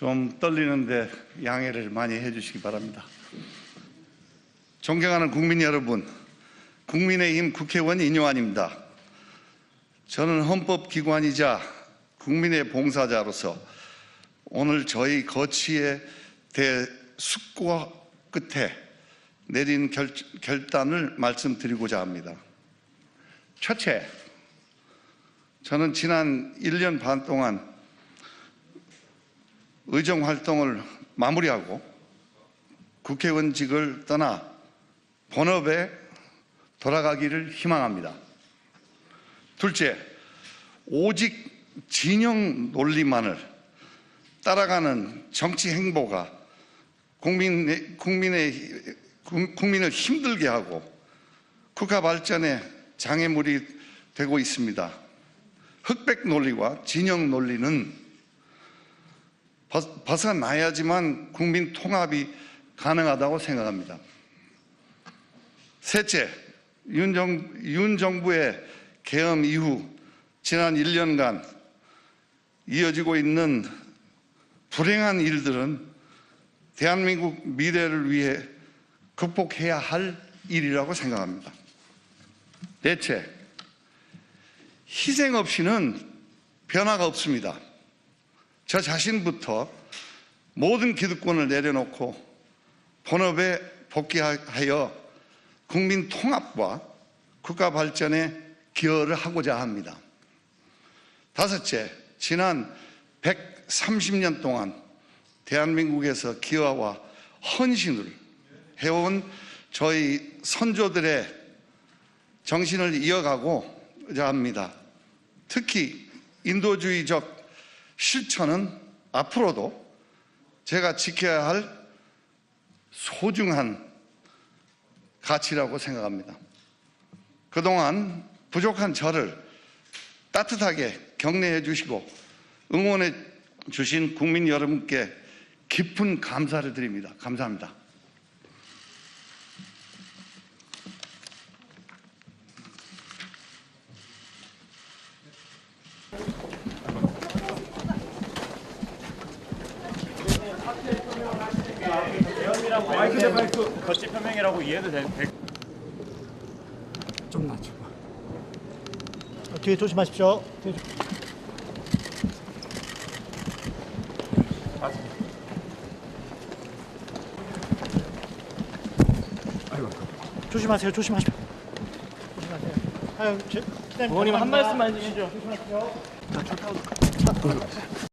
좀 떨리는데 양해를 많이 해주시기 바랍니다. 존경하는 국민 여러분, 국민의힘 국회의원 인요한입니다. 저는 헌법기관이자 국민의 봉사자로서 오늘 저희 거치의 대숙고 끝에 내린 결, 결단을 말씀드리고자 합니다. 첫째, 저는 지난 1년 반 동안 의정 활동을 마무리하고 국회의원직을 떠나 본업에 돌아가기를 희망합니다. 둘째, 오직 진영 논리만을 따라가는 정치 행보가 국민의, 국민의, 국민을 힘들게 하고 국가 발전에 장애물이 되고 있습니다. 흑백 논리와 진영 논리는 벗- 벗어나야지만 국민 통합이 가능하다고 생각합니다. 셋째, 윤, 정, 윤 정부의 개엄 이후 지난 1년간 이어지고 있는 불행한 일들은 대한민국 미래를 위해 극복해야 할 일이라고 생각합니다. 넷째, 희생 없이는 변화가 없습니다. 저 자신부터 모든 기득권을 내려놓고 본업에 복귀하여 국민 통합과 국가 발전에 기여를 하고자 합니다. 다섯째, 지난 130년 동안 대한민국에서 기여와 헌신을 해온 저희 선조들의 정신을 이어가고자 합니다. 특히 인도주의적 실천은 앞으로도 제가 지켜야 할 소중한 가치라고 생각합니다. 그동안 부족한 저를 따뜻하게 격려해 주시고 응원해 주신 국민 여러분께 깊은 감사를 드립니다. 감사합니다. 마이크 대 마이크 거치 표명이라고 이해도 될, 될좀 낮춰. 어, 뒤에 조심하십시오. 뒤에 조- 조심하세요. 조심하십시오. 조심하세요. 아유, 제. 부모님 한. 말씀만 해주시죠.